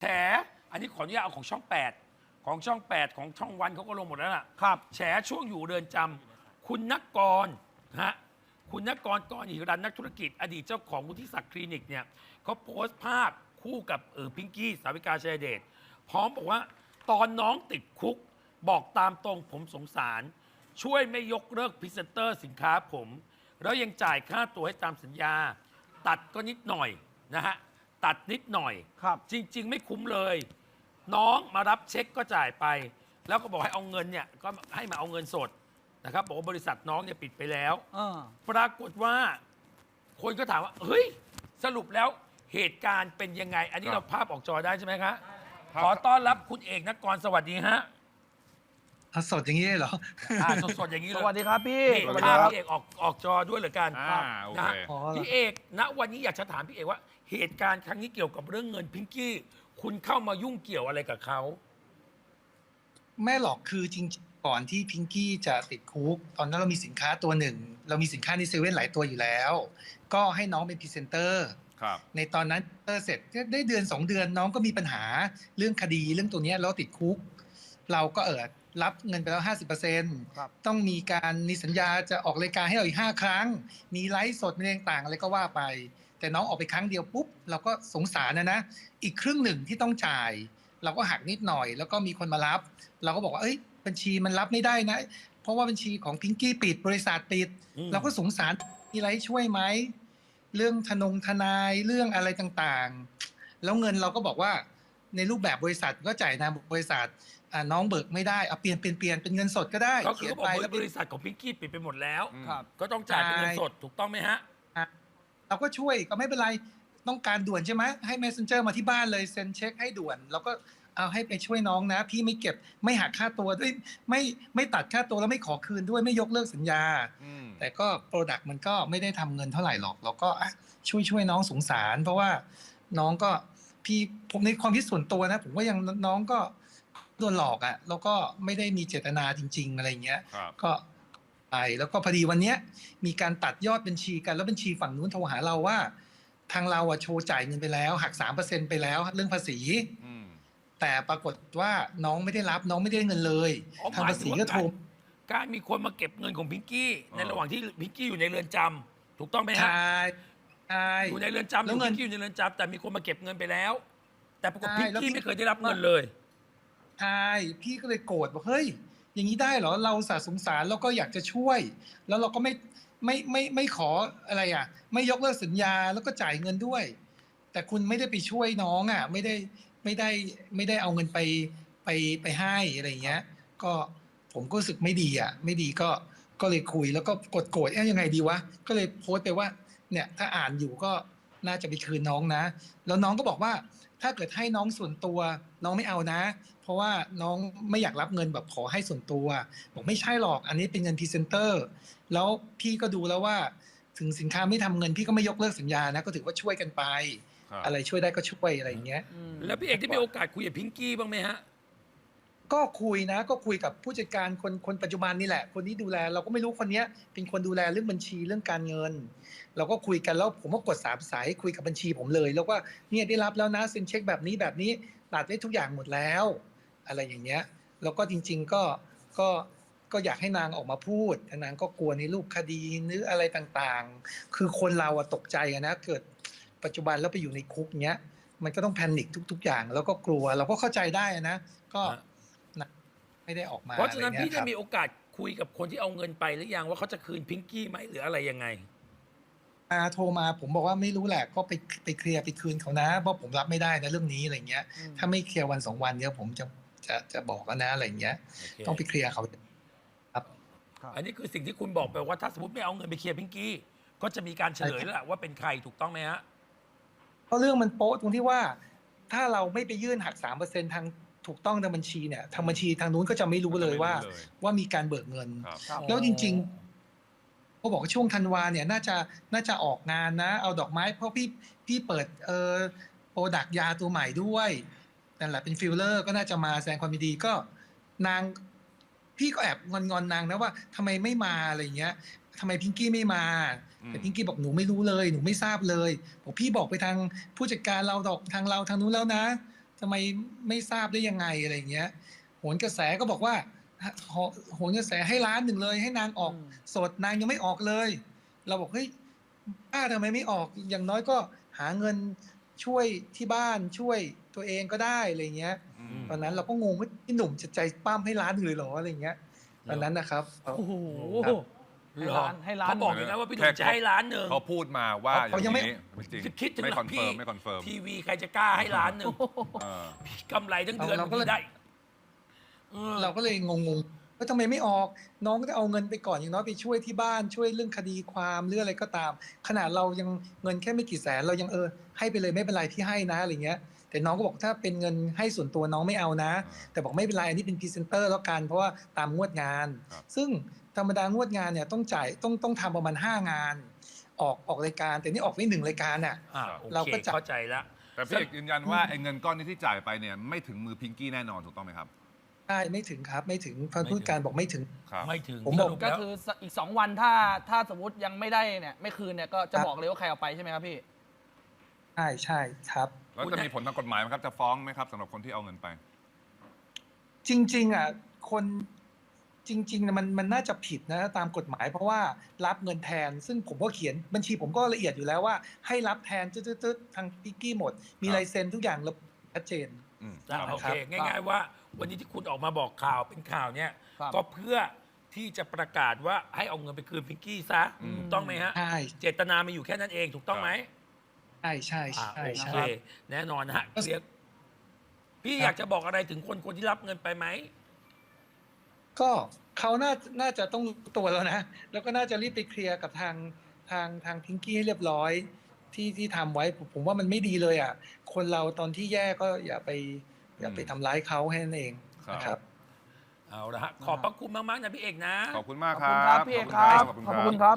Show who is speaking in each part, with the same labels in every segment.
Speaker 1: แฉอันนี้ขออนุญาตเอาของช่อง 8 ของช่อง 8 ของช่องวันเขาก็ลงหมดแล้วล่ะ
Speaker 2: ครับ
Speaker 1: แฉช่วงอยู่เรือนจำคุณนักกรนะฮะคุณนักกรกรหิรันนักธุรกิจ อดีตเจ้าของวุฒิศักดิ์คลินิกเนี่ยเขาโพสต์ภาพคู่กับเออพิงกี้สาวิกาชัยเดชพร้อมบอกว่าตอนน้องติดคุกบอกตามตรงผมสงสาร ช่วยไม่ยกเลิกพรีเซนเตอร์สินค้าผม แล้วยังจ่ายค่าตัวให้ตามสัญญา ตัดก็นิดหน่อยนะฮะ ตัดนิดหน่อย
Speaker 2: ครับ
Speaker 1: จริง ๆ ไม่คุ้มเลย น้องมารับเช็คก็จ่ายไป แล้วก็บอกให้เอาเงินเนี่ยก็ให้มาเอาเงินสดนะครับบอกว่าบริษัทน้องเนี่ยปิดไปแล้ว
Speaker 2: เออ
Speaker 1: ปรากฏว่า คนก็ถามว่า เฮ้ย สรุปแล้วเหตุการณ์เป็นยังไง อันนี้
Speaker 3: ครับ
Speaker 1: เราภาพออกจอได้ใช่ไหมคะ
Speaker 3: ครับ
Speaker 1: ขอต้อนรับคุณเอกนกรสวัสดีฮะ
Speaker 4: เอาสดอย่างนี้เลยเหรอ
Speaker 1: อ่าสดๆอย่างนี้
Speaker 2: ส
Speaker 1: เลย
Speaker 2: วัสดีครับพี่
Speaker 1: นี่
Speaker 2: สวัส
Speaker 1: ภา
Speaker 2: ดี
Speaker 1: พ
Speaker 2: ครับ
Speaker 1: พี่เอกออกออกจอด้วยเหรือกัน
Speaker 3: อ่าโอ
Speaker 1: นะ
Speaker 3: เค
Speaker 1: ฮะ
Speaker 4: อ๋อ
Speaker 1: พี่เอกณวันนี้อยากจะถามพี่เอกว่า เหตุการณ์ครั้งนี้เกี่ยวกับเรื่องเงินพิงกี้ คุณเข้ามายุ่งเกี่ยวอะไรกับเขา
Speaker 4: ไม่หรอกคือจริงๆก่อนที่พิงกี้จะติดคุก ตอนนั้นเรามีสินค้าตัวหนึ่ง เรามีสินค้าในเซเว่นหลายตัวอยู่แล้ว ก็ให้น้องเป็นพรีเซนเตอร์
Speaker 3: ครับ
Speaker 4: ในตอนนั้นเออเสร็จได้เดือนสองเดือนน้องก็มีปัญหาเรื่องคดีเรื่องตัวเนี้ยแล้วติดคุก เราก็เออรับเงินไปแล้วห้าสิบเปอร์เซ็นต์
Speaker 2: ครับ
Speaker 4: ต้องมีการมีสัญญาจะออกรายการให้เราอีกห้าครั้ง มีไลฟ์สดมีอะไรต่างๆอะไรก็ว่าไป แต่น้องออกไปครั้งเดียวปุ๊บเราก็สงสารนะนะ อีกครึ่งหนึ่งที่ต้องจ่าย เราก็หักนิดหน่อย แล้วก็มีคนมารับ เราก็บอกว่าเอ้ยบัญชีมันรับไม่ได้นะ เพราะว่าบัญชีของพิงกี้ปิดบริษัทปิด
Speaker 1: อืม
Speaker 4: เราก็สงสารมีอะไรให้ช่วยไหมเรื่องทนงทนายเรื่องอะไรต่างๆ แล้วเงินเราก็บอกว่าในรูปแบบบริษัทก็จ่ายนามบริษัทอ่าน้องเบิกไม่ได้เอาเปลี่ยนเปลี่ยนเปลี่ยนเป็นเงินสดก็ได้
Speaker 1: ก็คือ
Speaker 4: เขีย
Speaker 1: เขา
Speaker 4: น
Speaker 1: บอก
Speaker 4: ไป
Speaker 1: ว่าบริษัทของพิงกี้ปิดไปหมดแล้ว
Speaker 3: อืม
Speaker 2: ครับ
Speaker 1: ก็ต้องจ่ายเป็นเงินสดถูกต้องไหมฮะ
Speaker 4: เราก็ช่วยก็ไม่เป็นไรต้องการด่วนใช่ไหมให้ messenger มาที่บ้านเลยเซ็นเช็คให้ด่วนเราก็เอาให้ไปช่วยน้องนะ พี่ไม่เก็บไม่หักค่าตัวด้วยไม่ไม่ตัดค่าตัวแล้วไม่ขอคืนด้วยไม่ยกเลิกสัญญา
Speaker 3: อืม
Speaker 4: แต่ก็โปรดักต์มันก็ไม่ได้ทำเงินเท่าไหร่หรอก เราก็อะช่วยช่วยน้องสงสาร เพราะว่าน้องก็พี่ผมในความคิดส่วนตัวนะ ผมว่ายังน้องก็โดนหลอกอะ่ะแล้วก็ไม่ได้มีเจตนาจริง ๆ อะไรเงี้ย
Speaker 3: ครับ
Speaker 4: ก็ ไปแล้วก็พอดีวันเนี้ยมีการตัดยอดบัญชีกันแล้วบัญชีฝั่งนู้นโทรหาเราว่า ทางเราอะโชว์จ่ายเงินไปแล้ว หักสามเปอร์เซ็นไปแล้ว เรื่องภาษี
Speaker 3: อืม
Speaker 4: แต่ปรากฏว่าน้องไม่ได้รับน้องไม่ได้เงินเลย
Speaker 1: อ๋อ
Speaker 4: ทางภาษีก็โทร
Speaker 1: การมีคนมาเก็บเงินของพิงกี้ในระหว่างที่พิงกี้อยู่ในเรือนจำถูกต้องไหม
Speaker 4: ใช
Speaker 1: ฮะ่
Speaker 4: ใช่
Speaker 1: อยู่ในเรือนจำอ
Speaker 4: แล้ว
Speaker 1: ยู่
Speaker 4: เงิ
Speaker 1: พิ
Speaker 4: น
Speaker 1: งกี้อยู่ในเรือนจำแต่มีคนมาเก็บเงินไปแล้ว แต่ปรากฏ
Speaker 4: ใช่
Speaker 1: พิง
Speaker 4: แล้ว
Speaker 1: กี้
Speaker 4: พี่
Speaker 1: ไม่เคยได้รับเงินเลย
Speaker 4: ใช่พี่ก็เลยโกรธบอกเฮ้ย อย่างนี้ได้เหรอเราสาสงสารแล้วก็อยากจะช่วย แล้วเราก็ไม่ไม่ไม่ไม่ขออะไรอะ ไม่ยกเลิกสัญญาแล้วก็จ่ายเงินด้วย แต่คุณไม่ได้ไปช่วยน้องอะ ไม่ได้ไม่ได้ไม่ได้เอาเงินไปไปไปให้อะไรเงี้ย ก็ผมก็รู้สึกไม่ดีอะ ไม่ดีก็ก็เลยคุยแล้วก็กดโกรธเอ๊ะยังไงดีวะก็เลยโพสต์ไปว่า เนี่ยถ้าอ่านอยู่ก็ น่าจะไปคืนน้องนะ แล้วน้องก็บอกว่าถ้าเกิดให้น้องส่วนตัว น้องไม่เอานะ เพราะว่าน้องไม่อยากรับเงินแบบขอให้ส่วนตัว บอกไม่ใช่หรอก อันนี้เป็นเงินพรีเซนเตอร์ แล้วพี่ก็ดูแล้วว่า ถึงสินค้าไม่ทำเงินพี่ก็ไม่ยกเลิกสัญญานะ ก็ถือว่าช่วยกันไป
Speaker 3: ครับ
Speaker 4: อะไรช่วยได้ก็ช่วยอะไรอย่างเงี้ย
Speaker 1: แล้วพี่เอกได้มีโอกาสคุยกับพิงกี้บ้างไหมฮะ
Speaker 4: ก็คุยนะ ก็คุยกับผู้จัดการคนคนปัจจุบันนี่แหละ คนที่ดูแล เราก็ไม่รู้คนนี้เป็นคนดูแลเรื่องบัญชีเรื่องการเงิน เราก็คุยกันแล้วผมก็กดสามสายให้คุยกับบัญชีผมเลย แล้วว่าเนี่ยได้รับแล้วนะเซ็นเช็คแบบนี้แบบนี้ตัดได้ทุกอย่างหมดแล้ว อะไรอย่างเงี้ยแล้วก็จริง ๆก็ก็ก็อยากให้นางออกมาพูดนางก็กลัวในรูปคดีหรืออะไรต่างๆ คือคนเราอะตกใจนะเกิดปัจจุบันแล้วไปอยู่ในคุกเนี้ยมันก็ต้องแพนิคทุก ๆ อย่าง แล้วก็กลัวเราก็เข้าใจได้นะ ก็ ไม่ได้ออกมา
Speaker 1: เพราะฉะนั้น
Speaker 4: อไงี้
Speaker 1: พี่
Speaker 4: ย
Speaker 1: ได้
Speaker 4: ครับ
Speaker 1: มีโอกาสคุยกับคนที่เอาเงินไปหรือยังว่าเขาจะคืนพิงกี้ไหมหรืออะไรยังไง
Speaker 4: อาโทรมาผมบอกว่าไม่รู้แหละก็ไปไปเคลียร์ไปคืนเขานะเพราะผมรับไม่ได้นะเรื่องนี้อะไรเงี้ย ถ้าไม่เคลียร์วันสองวันเนี้ยผมจะจะจะบอกแล้วนะอะไรเงี้ย ต้องไปเคลียร์เขา
Speaker 1: อันนี้คือสิ่งที่คุณบอกไปว่าถ้าสมมติไม่เอาเงินไปเคลียร์พิงกี้ก็จะมีการเฉลยแล้วล่ะว่าเป็นใครถูกต้องไหมฮะ
Speaker 4: เพราะเรื่องมันโป๊ะตรงที่ว่า ถ้าเราไม่ไปยื่นหักสามเปอร์เซ็นทาง ถูกต้องทางบัญชีเนี่ยทางบัญชีทางนู้นก็จะไม่รู้เลยว่า
Speaker 3: ไม่รู้เลย
Speaker 4: ว่ามีการเบิกเงิน
Speaker 3: ครับ
Speaker 2: ครับ
Speaker 4: แล้วจริงๆเขาบอกว่าช่วงธันวาเนี่ย น่าจะน่าจะออกงานนะ เอาดอกไม้เพราะพี่พี่เปิดเอ่อโปรดักยาตัวใหม่ด้วยนั่นแหละเป็นฟิลเลอร์ก็น่าจะมาแสดงความยินดีก็นางพี่ก็แอบงอนๆนนางนะว่าทำไมไม่มาอะไรเงี้ยทำไมพิงกี้ไม่มา
Speaker 3: อืม
Speaker 4: แต่พิงกี้บอกหนูไม่รู้เลย หนูไม่ทราบเลยบอกพี่บอกไปทางผู้จัดการเราดอกทางเราทางนู้นแล้วนะ ทำไมไม่ทราบได้ยังไงอะไรอย่างเงี้ยโหนกระแสก็บอกว่าโหโหนกระแสให้ล้านหนึ่งเลย ให้นางออก
Speaker 2: อืม
Speaker 4: สดนางยังไม่ออกเลย เราบอกเฮ้ยป้าทำไมไม่ออกอย่างน้อยก็หาเงินช่วยที่บ้านช่วยตัวเองก็ได้อะไรเงี้ย
Speaker 3: อืม
Speaker 4: ตอนนั้นเราก็งงว่าพี่หนุ่มจะใจปั้มให้ล้านหนึ่งเลยเหรออะไรเงี้ยตอนนั้นนะครับ
Speaker 2: โอ้โห
Speaker 4: ครับ
Speaker 2: ให้ล้านให้ล้าน
Speaker 1: เขาบอกอย่างนั้นว่าพี่หนุ่มจะให้ล้านหนึ่ง
Speaker 3: เขาพูดมาว่าอ
Speaker 4: เขา
Speaker 3: ย่าง
Speaker 4: ยังไม่
Speaker 3: นี้ไม่จริง
Speaker 1: คิดถึง
Speaker 3: ไม่
Speaker 1: หลั
Speaker 3: คอน
Speaker 1: พี่
Speaker 3: เฟิร์มไม่คอนเฟิร์ม
Speaker 1: ทีวีใครจะกล้าให้ล้านหนึ่ง
Speaker 3: เออ
Speaker 1: กำไรทั้งเดือน
Speaker 4: เราก็เลย
Speaker 1: บงทีได้ออ
Speaker 4: เราก็เลยงงๆว่าทำไมไม่ออก น้องก็จะเอาเงินไปก่อนอย่างน้อยไปช่วยที่บ้านช่วยเรื่องคดีความหรืออะไรก็ตาม ขนาดเรายังเงินแค่ไม่กี่แสนเรายังเออให้ไปเลยไม่เป็นไรพี่ให้นะอะไรเงี้ย แต่น้องก็บอกถ้าเป็นเงินให้ส่วนตัวน้องไม่เอานะ แต่บอกไม่เป็นไรอันนี้เป็นพรีเซนเตอร์แล้วกันเพราะว่าตามงวดงาน
Speaker 3: ครับ
Speaker 4: ซึ่ง ธรรมดางวดงานเนี่ยต้องจ่ายต้องต้องทำประมาณห้างาน ออกออกรายการ แต่นี่ออกได้หนึ่งรายการอะ
Speaker 1: อ่าโอ
Speaker 4: เรา
Speaker 1: เค
Speaker 4: ก็จับ
Speaker 1: เข้าใจแล้ว
Speaker 3: แต่พี่เอกยืนยันว่าไอ้เงินก้อนนี้ที่จ่ายไปเนี่ยไม่ถึงมือพิงกี้แน่นอนถูกต้องไหมครับ
Speaker 4: ใช่ไม่ถึงครับ ไม่ถึงพันผู้การบอกไม่ถึง
Speaker 3: ครับ
Speaker 1: ไม่ถึง
Speaker 4: ผมบอก
Speaker 1: สรุป
Speaker 2: ก็
Speaker 1: แล้ว
Speaker 2: คืออีกสองวันถ้าถ้าสมมติยังไม่ได้เนี่ยไม่คืนเนี่ยก็จะ
Speaker 4: ครับ
Speaker 2: บอกเลยว่าใครเอาไปใช่ไหมครับพี่
Speaker 4: ใช่ใช่ครับ
Speaker 3: แล้วจะมีผลทางกฎหมายไหมครับจะฟ้องไหมครับสำหรับคนที่เอาเงินไป
Speaker 4: จริง ๆอะคน จริงๆนะมันมันน่าจะผิดนะตามกฎหมายเพราะว่ารับเงินแทน ซึ่งผมก็เขียนบัญชีผมก็ละเอียดอยู่แล้วว่า ให้รับแทนตึ๊ดๆๆทางพิกกี้หมด มี
Speaker 3: ครับ
Speaker 4: ลายเซ็นทุกอย่างระบุชัดเจน
Speaker 3: อืม
Speaker 1: อะ
Speaker 3: ครับ
Speaker 1: โอ
Speaker 3: ผม
Speaker 1: เค ง่าย ๆ ว่า วันนี้ที่คุณออกมาบอกข่าวเป็นข่าวเนี่ย
Speaker 2: ครับ
Speaker 1: ก็เพื่อที่จะประกาศว่าให้เอาเงินไปคืนพิงกี้ซะ
Speaker 3: อืม
Speaker 1: ถูกต้องไหมฮะ
Speaker 4: ใช่
Speaker 1: เจตนามีอยู่แค่นั้นเองถูกต้องไหม
Speaker 4: ใช่ใช่
Speaker 1: อ่า
Speaker 4: ใช่
Speaker 1: โอ
Speaker 4: ใช่
Speaker 1: เคแน่นอนนะฮะเคลียร์พี่อยากจะบอกอะไรถึงคนคนที่รับเงินไปไหม
Speaker 4: ก็เขาน่าน่าจะต้องรู้ตัวแล้วนะ แล้วก็น่าจะรีบไปเคลียร์กับทางทางทางพิงกี้ให้เรียบร้อยที่ที่ทำไว้ผมผมว่ามันไม่ดีเลยอะ คนเราตอนที่แย่ก็อย่าไป อย่าไป
Speaker 3: อืม
Speaker 4: ทำร้ายเขาแค่นั้นเอง
Speaker 3: ครับ
Speaker 4: นะครับ
Speaker 1: เอาละฮะขอบพระคุณมากๆนะพี่เอกนะ
Speaker 3: ขอบคุณมาก
Speaker 2: ขอบ
Speaker 3: ครั
Speaker 2: คุณครับ
Speaker 3: บ
Speaker 2: พี่เอก
Speaker 3: ข
Speaker 2: ค
Speaker 3: อบ
Speaker 2: รับ
Speaker 3: คุณ
Speaker 2: ขอบ
Speaker 3: ครับ
Speaker 2: คุณครับ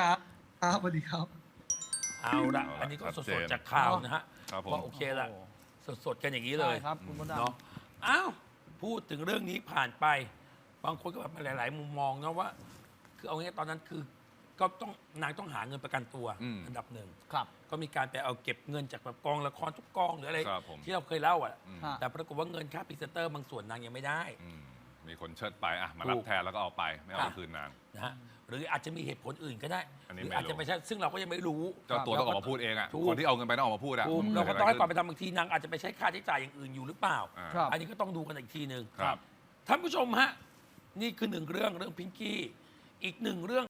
Speaker 4: ครับครับสวัสดีครับ
Speaker 1: เอาละ
Speaker 3: เอาละ
Speaker 1: อันนี้ก็
Speaker 3: ชัด
Speaker 1: ส
Speaker 3: เจ
Speaker 1: ด
Speaker 3: น
Speaker 1: ๆจากข่าวนะฮะ
Speaker 3: ครับผม
Speaker 1: ว่าโอเคละสดๆกันอย่างนี้เลย
Speaker 2: ใช่ครับคุณมดดำ
Speaker 1: เนาะอ้าวพูดถึงเรื่องนี้ผ่านไป บางคนก็แบบมาหลาย ๆ มุมมองนะว่า คือเอางี้ตอนนั้นคือก็ต้องนางต้องหาเงินประกันตัว
Speaker 3: อืม
Speaker 1: อันดับหนึ่ง
Speaker 2: ครับ
Speaker 1: ก็มีการไปเอาเก็บเงินจากแบบกองละครทุกกองหรืออะไร
Speaker 3: ครับผม
Speaker 1: ที่เราเคยเล่าอะ
Speaker 3: อืม
Speaker 2: ฮะ
Speaker 1: แต่ปรากฏว่าเงินค่าพรีเซนเตอร์บางส่วนนางยังไม่ได้
Speaker 3: อืมมีคนเชิดไปอะมารับ
Speaker 1: ถูก
Speaker 3: แทนแล้วก็เอาไปไม่เอา
Speaker 1: ครั
Speaker 3: ไป
Speaker 1: บ
Speaker 3: คืนนาง
Speaker 1: นะฮะหรืออาจจะมีเหตุผลอื่นก็ได้
Speaker 3: อัน
Speaker 1: ห
Speaker 3: นี้
Speaker 1: รือ
Speaker 3: ไม่รู้
Speaker 1: อาจจะไม่ใช่ซึ่งเราก็ยังไม่รู้
Speaker 3: เจ้าตัวต้องออกมาพูดเองอะ
Speaker 1: ถูก
Speaker 3: คนที่เอาเงินไปต้องออกมาพูดอะ
Speaker 1: ถูก
Speaker 3: อืม
Speaker 1: เราก็ต้องให้ความ
Speaker 3: เกิ
Speaker 1: เป็
Speaker 3: ด
Speaker 1: นธรรมบางทีนางอาจจะไปใช้ค่าใช้จ่ายอย่างอื่นอยู่หรือเปล่า
Speaker 3: อ่า
Speaker 2: ครับ
Speaker 1: อันนี้ก็ต้องดูกันอีกทีหนึ่ง
Speaker 3: ครับ
Speaker 1: ท่านผู้ชมฮะ นี่คือหนึ่งเรื่องเรื่องพิงกี้อีกหนึ่งเรื่อง